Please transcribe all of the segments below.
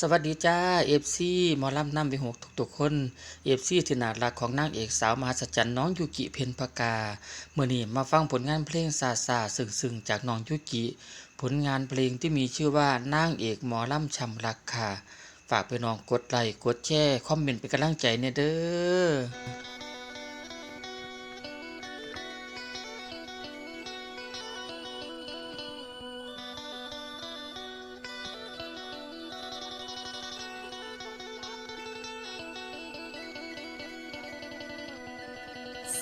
สวัสดีจ้าเอฟซีหมอลำนำไปหกทุกๆคนเอฟซีที่นารักของนางเอกสาวมหาสัจจันน้องยูกิเพนปากาเมื่อนี้มาฟังผลงานเพลงซาซาซึ่งซึ่งๆจากน้องยูกิผลงานเพลงที่มีชื่อว่านางเอกหมอลำชำรักค่ะ ฝากไปน้องกดไลค์กดแชร์คอมเมนต์เป็นกำลังใจเนี่ยเด้อ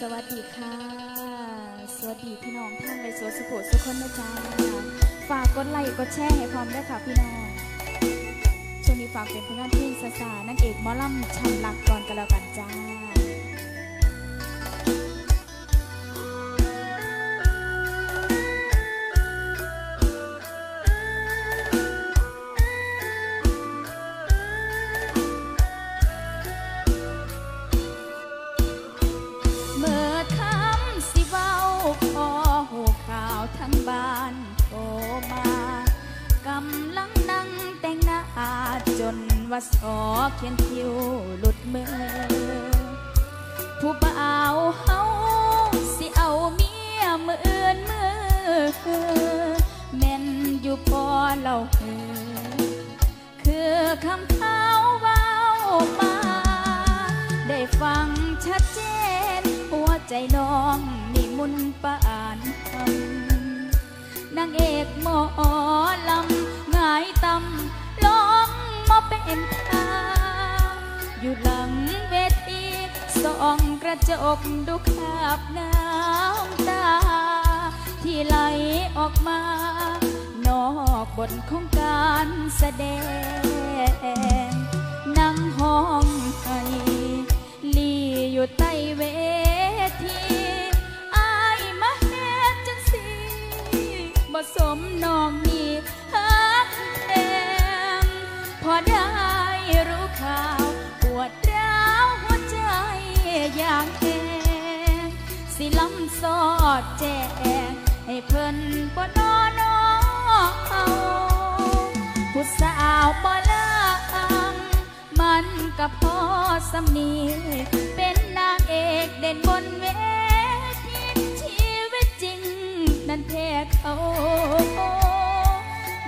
สวัสดีค่ะ สวัสดีพี่น้องท่านในสวนสุโขสุขคนนะจ๊ะฝากกดไลค์กดแชร์ให้พร้อมด้วยค่ะพี่น้องช่วงนี้ฝากเป็นผลงานเพลงซาสานั่งเอกมอลำชันหลักก่อนกันแล้วกันจ้า จนว่าสอเขียนคิวหลุดมือ ผู้บ่าเฮาสิเอาเมียมืออื่นมือแม่นอยู่พอเราเือคือคำเขาเว้ามา ได้ฟังชัดเจน หัวใจน้องนี่มุนปานคำนางเอกหมอ เป็นทางอยู่หลังเวทีส่องกระจกดูคราบน้ำตา ที่ไหลออกมา นอกบทของการแสดง ลำสอดแจงให้เพิ่นบ่นอนเอาผู้สาวบ่ละอังมันกับพ่อสำนีเป็นนางเอกเด่นบนเวทีชีวิตจริง นั้นแท้เขา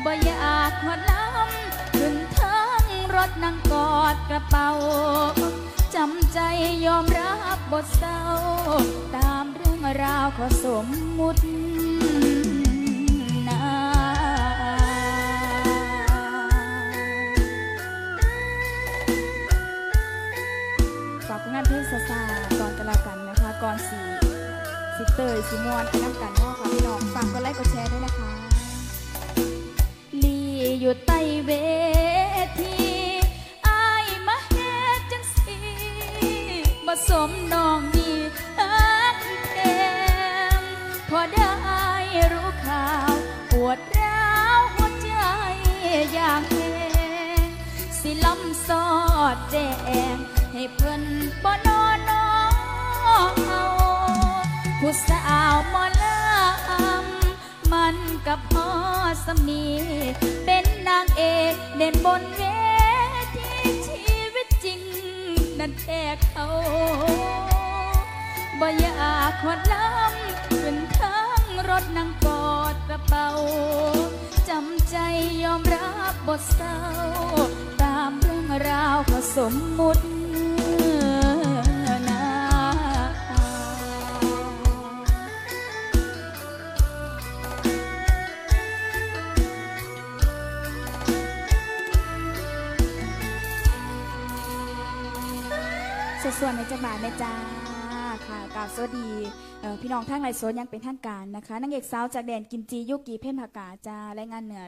บ่อยากหดล้ำขึ้นทั้งรถนั่งกอดกระเป๋าจำใจยอมรับบทเศร้าตา ราวขอสมมุตินาฝากงานเพลงซาซาก่อนกันล้วกันนะคะ ก่อนสีสิเตยสิมวนไปน้ำกันเนาะค่ะพี่น้อง ฝากกดไลค์กดแชร์ด้วยนะคะลีอยู่ใต้เวทีอายมาเฮ็ดจังสิบ่สมน้อง สิลำสอดแจงให้เพิ่นบ่นอนนอเอาผู้สาวมอลำมันกับพ่อสำนีเป็นนางเอกเด่นบนเวทีชีวิตจริง นั่นแท้เขาบ่อยากขดล้ำขึ้นทั้งรถนั่งกอดกระเป๋า จำใจยอมรับบทเศร้า ราวขอสมมุตินาสดส่วนในจังหวัดนะจ้าค่ะกราบสวัสดีพี่น้องทั้งหลายโซนยังเป็นทางการนะคะนางเอกสาวจากแดนกิมจียุกีเพ่นผากาจ้ารายงานเหนือ